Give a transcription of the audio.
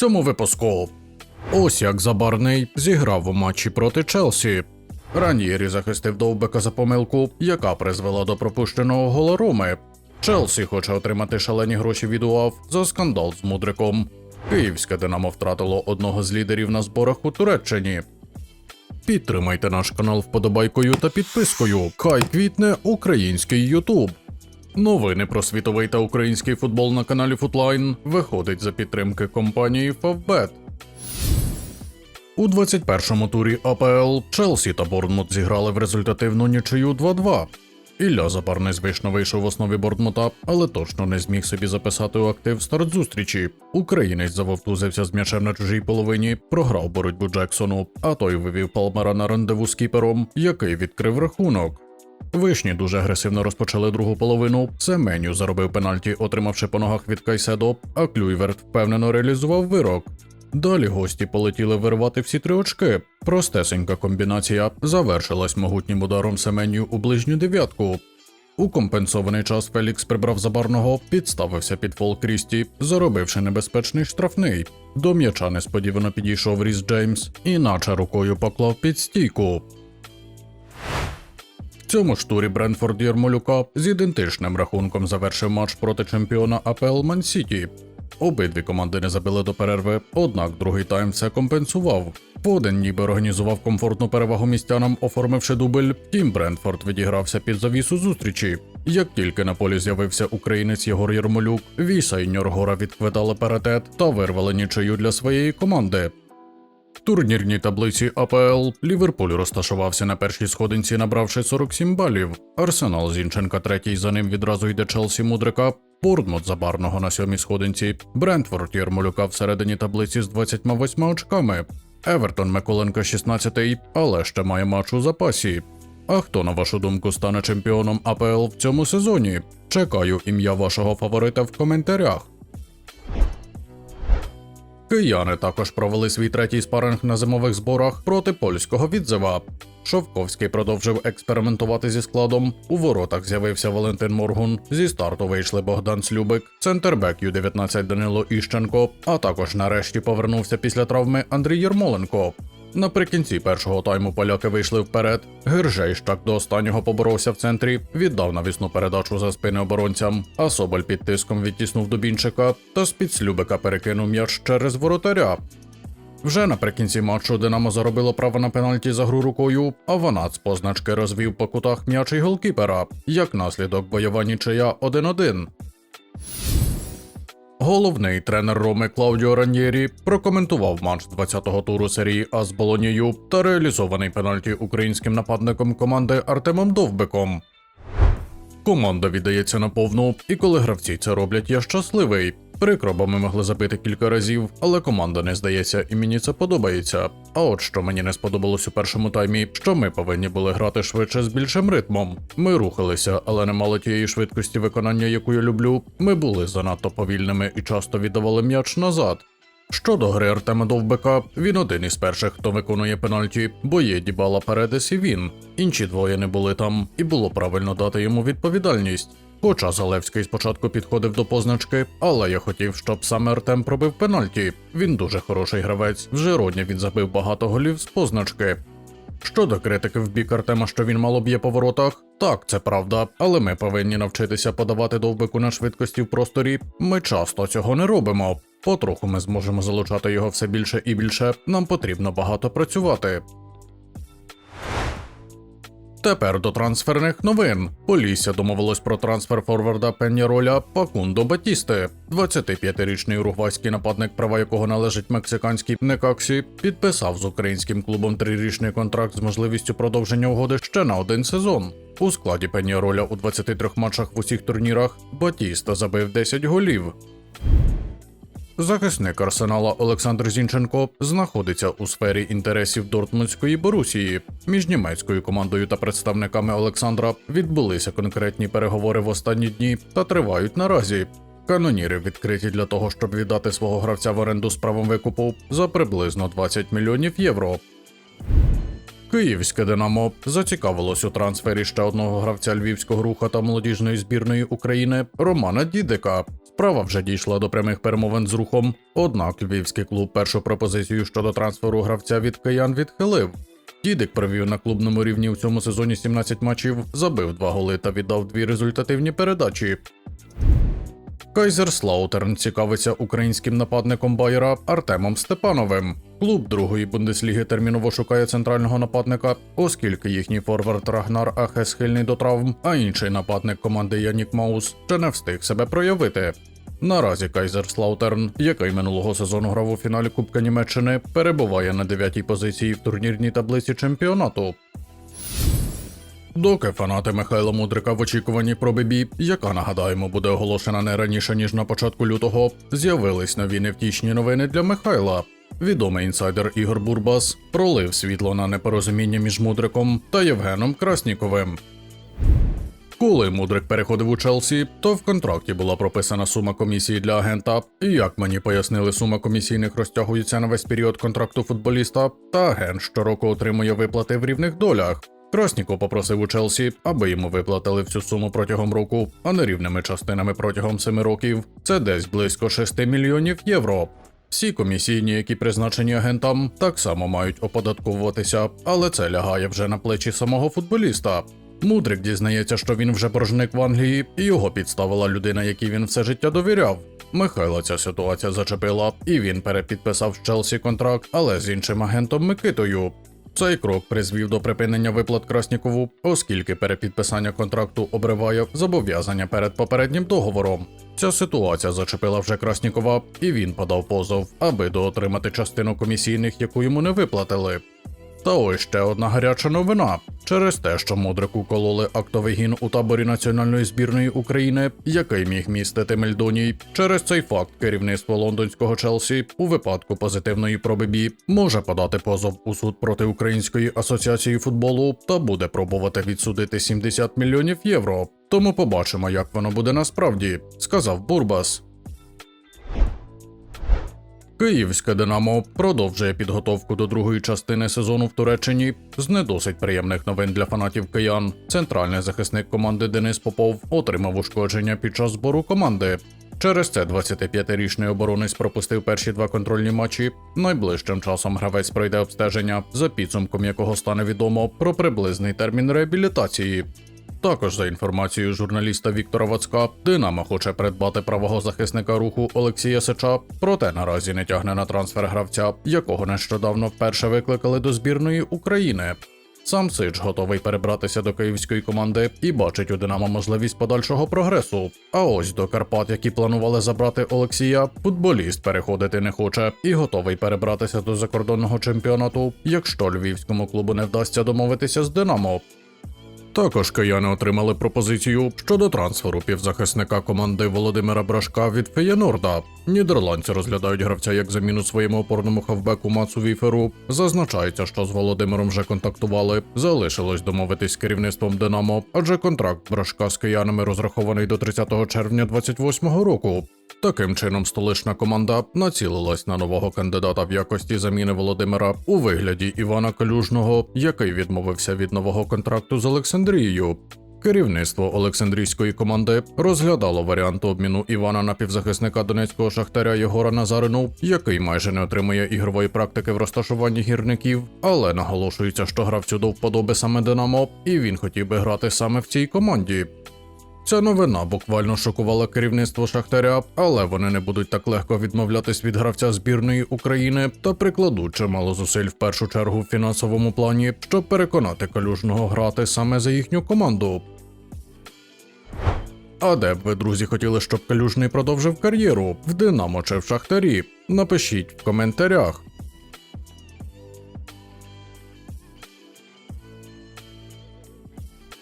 цьому випуску. Ось як Забарний зіграв у матчі проти Челсі. Ранєрі захистив довбека за помилку, яка призвела до пропущеного гола Роми. Челсі хоче отримати шалені гроші від УАФ за скандал з мудриком. Київське Динамо втратило одного з лідерів на зборах у Туреччині. Підтримайте наш канал вподобайкою та підпискою. Хай квітне український Ютуб. Новини про світовий та український футбол на каналі Футлайн виходить за підтримки компанії Favbet. У 21-му турі АПЛ Челсі та Борнмут зіграли в результативну нічию 2-2. Ілля Запарний звично вийшов в основі Борнмута, але точно не зміг собі записати у актив старт зустрічі. Українець завовтузився з м'ячем на чужій половині, програв боротьбу Джексону, а той вивів Палмера на рандеву з кіпером, який відкрив рахунок. Вишні дуже агресивно розпочали другу половину. Це меню заробив пенальті, отримавши по ногах від Кайседо, а Клюйверт впевнено реалізував вирок. Далі гості полетіли вирвати всі три очки. Простесенька комбінація завершилась могутнім ударом Семеню у ближню дев'ятку. У компенсований час Фелікс прибрав забарного, підставився під фол Крісті, заробивши небезпечний штрафний. До м'яча несподівано підійшов Ріс Джеймс і наче рукою поклав під стійку. Цьому ж турі Бренфорд Єрмолюка з ідентичним рахунком завершив матч проти чемпіона АПЛ Ман Сіті. Обидві команди не забили до перерви, однак другий тайм все компенсував. Фоден ніби організував комфортну перевагу містянам, оформивши дубль. Тім Брентфорд відігрався під завісу зустрічі. Як тільки на полі з'явився українець Єгор Єрмолюк, Віса і Ньоргора відквитали паритет та вирвали нічию для своєї команди. Турнірній таблиці АПЛ Ліверпуль розташувався на першій сходинці, набравши 47 балів. Арсенал Зінченка третій, за ним відразу йде Челсі Мудрика. Борнмут Забарного на сьомій сходинці, Брентфорд Єрмолюка всередині таблиці з 28 очками, Евертон Миколенка 16-й, але ще має матч у запасі. А хто, на вашу думку, стане чемпіоном АПЛ в цьому сезоні? Чекаю ім'я вашого фаворита в коментарях. Кияни також провели свій третій спаринг на зимових зборах проти польського відзива. Шовковський продовжив експериментувати зі складом. У воротах з'явився Валентин Моргун. Зі старту вийшли Богдан Слюбик, центрбек Ю-19 Данило Іщенко, а також нарешті повернувся після травми Андрій Єрмоленко. Наприкінці першого тайму поляки вийшли вперед. Гержейщак до останнього поборовся в центрі, віддав навісну передачу за спини оборонцям, а Соболь під тиском відтіснув Дубінчика та з-під Слюбика перекинув м'яч через воротаря. Вже наприкінці матчу Динамо заробило право на пенальті за гру рукою, а Ванац позначки розвів по кутах м'яч і голкіпера. Як наслідок бойова нічия 1-1. Головний тренер Роми Клаудіо Раньєрі прокоментував матч 20-го туру серії А з Болонією та реалізований пенальті українським нападником команди Артемом Довбиком. Команда віддається на повну, і коли гравці це роблять, я щасливий. Прикро, бо ми могли забити кілька разів, але команда не здається, і мені це подобається. А от що мені не сподобалось у першому таймі, що ми повинні були грати швидше з більшим ритмом. Ми рухалися, але не мали тієї швидкості виконання, яку я люблю. Ми були занадто повільними і часто віддавали м'яч назад. Щодо гри Артема Довбека, він один із перших, хто виконує пенальті, бо є Дібала Передес і він. Інші двоє не були там, і було правильно дати йому відповідальність. Хоча Залевський спочатку підходив до позначки, але я хотів, щоб саме Артем пробив пенальті. Він дуже хороший гравець. В Жиродні він забив багато голів з позначки. Щодо критики в бік Артема, що він мало б'є по воротах, так, це правда, але ми повинні навчитися подавати довбику на швидкості в просторі. Ми часто цього не робимо. Потроху ми зможемо залучати його все більше і більше. Нам потрібно багато працювати. Тепер до трансферних новин. Полісся домовилось про трансфер форварда Пенняроля Пакундо Батісти. 25-річний уругвайський нападник, права якого належить мексиканській Некаксі, підписав з українським клубом трирічний контракт з можливістю продовження угоди ще на один сезон. У складі Пенняроля у 23 матчах в усіх турнірах Батіста забив 10 голів. Захисник арсенала Олександр Зінченко знаходиться у сфері інтересів Дортмундської Борусії. Між німецькою командою та представниками Олександра відбулися конкретні переговори в останні дні та тривають наразі. Каноніри відкриті для того, щоб віддати свого гравця в оренду з правом викупу за приблизно 20 мільйонів євро. Київське Динамо зацікавилось у трансфері ще одного гравця львівського руха та молодіжної збірної України Романа Дідика. Справа вже дійшла до прямих перемовин з рухом. Однак львівський клуб першу пропозицію щодо трансферу гравця від киян відхилив. Дідик провів на клубному рівні у цьому сезоні 17 матчів, забив два голи та віддав дві результативні передачі. Кайзер Слаутерн цікавиться українським нападником Байера Артемом Степановим. Клуб другої бундесліги терміново шукає центрального нападника, оскільки їхній форвард Рагнар Ахе схильний до травм, а інший нападник команди Янік Маус ще не встиг себе проявити. Наразі Кайзер Слаутерн, який минулого сезону грав у фіналі Кубка Німеччини, перебуває на дев'ятій позиції в турнірній таблиці чемпіонату. Доки фанати Михайла Мудрика в очікуванні про Бебі, яка нагадаємо буде оголошена не раніше ніж на початку лютого, з'явились нові невтішні новини для Михайла. Відомий інсайдер Ігор Бурбас пролив світло на непорозуміння між Мудриком та Євгеном Красніковим. Коли Мудрик переходив у Челсі, то в контракті була прописана сума комісії для агента. І як мені пояснили, сума комісійних розтягується на весь період контракту футболіста, та агент щороку отримує виплати в рівних долях. Красніков попросив у Челсі, аби йому виплатили всю суму протягом року, а не рівними частинами протягом семи років. Це десь близько 6 мільйонів євро. Всі комісійні, які призначені агентам, так само мають оподатковуватися, але це лягає вже на плечі самого футболіста. Мудрик дізнається, що він вже боржник в Англії, і його підставила людина, якій він все життя довіряв. Михайла ця ситуація зачепила, і він перепідписав з Челсі контракт, але з іншим агентом Микитою. Цей крок призвів до припинення виплат Краснікову, оскільки перепідписання контракту обриває зобов'язання перед попереднім договором. Ця ситуація зачепила вже Краснікова, і він подав позов, аби доотримати частину комісійних, яку йому не виплатили. Та ось ще одна гаряча новина. Через те, що Мудрику кололи актовий гін у таборі національної збірної України, який міг містити Мельдоній. Через цей факт керівництво лондонського Челсі у випадку позитивної проби Бі може подати позов у суд проти Української асоціації футболу та буде пробувати відсудити 70 мільйонів євро. Тому побачимо, як воно буде насправді, сказав Бурбас. Київське Динамо продовжує підготовку до другої частини сезону в Туреччині з не досить приємних новин для фанатів киян. Центральний захисник команди Денис Попов отримав ушкодження під час збору команди. Через це 25-річний оборонець пропустив перші два контрольні матчі. Найближчим часом гравець пройде обстеження, за підсумком якого стане відомо про приблизний термін реабілітації. Також за інформацією журналіста Віктора Вацка, Динамо хоче придбати правого захисника руху Олексія Сича, проте наразі не тягне на трансфер гравця, якого нещодавно вперше викликали до збірної України. Сам Сич готовий перебратися до київської команди і бачить у Динамо можливість подальшого прогресу. А ось до Карпат, які планували забрати Олексія, футболіст переходити не хоче і готовий перебратися до закордонного чемпіонату, якщо львівському клубу не вдасться домовитися з Динамо. Також кияни отримали пропозицію щодо трансферу півзахисника команди Володимира Брашка від Феєнорда. Нідерландці розглядають гравця як заміну своєму опорному хавбеку Мацу Віферу. Зазначається, що з Володимиром вже контактували. Залишилось домовитись з керівництвом Динамо, адже контракт Брашка з киянами розрахований до 30 червня 28-го року. Таким чином, столична команда націлилась на нового кандидата в якості заміни Володимира у вигляді Івана Калюжного, який відмовився від нового контракту з Олександрією. Керівництво Олександрійської команди розглядало варіант обміну Івана на півзахисника донецького шахтаря Єгора Назарину, який майже не отримує ігрової практики в розташуванні гірників, але наголошується, що гравцю до вподоби саме Динамо, і він хотів би грати саме в цій команді. Ця новина буквально шокувала керівництво Шахтаря, але вони не будуть так легко відмовлятись від гравця збірної України та прикладуть чимало зусиль в першу чергу в фінансовому плані, щоб переконати калюжного грати саме за їхню команду. А де б ви, друзі, хотіли, щоб калюжний продовжив кар'єру в Динамо чи в Шахтарі? Напишіть в коментарях.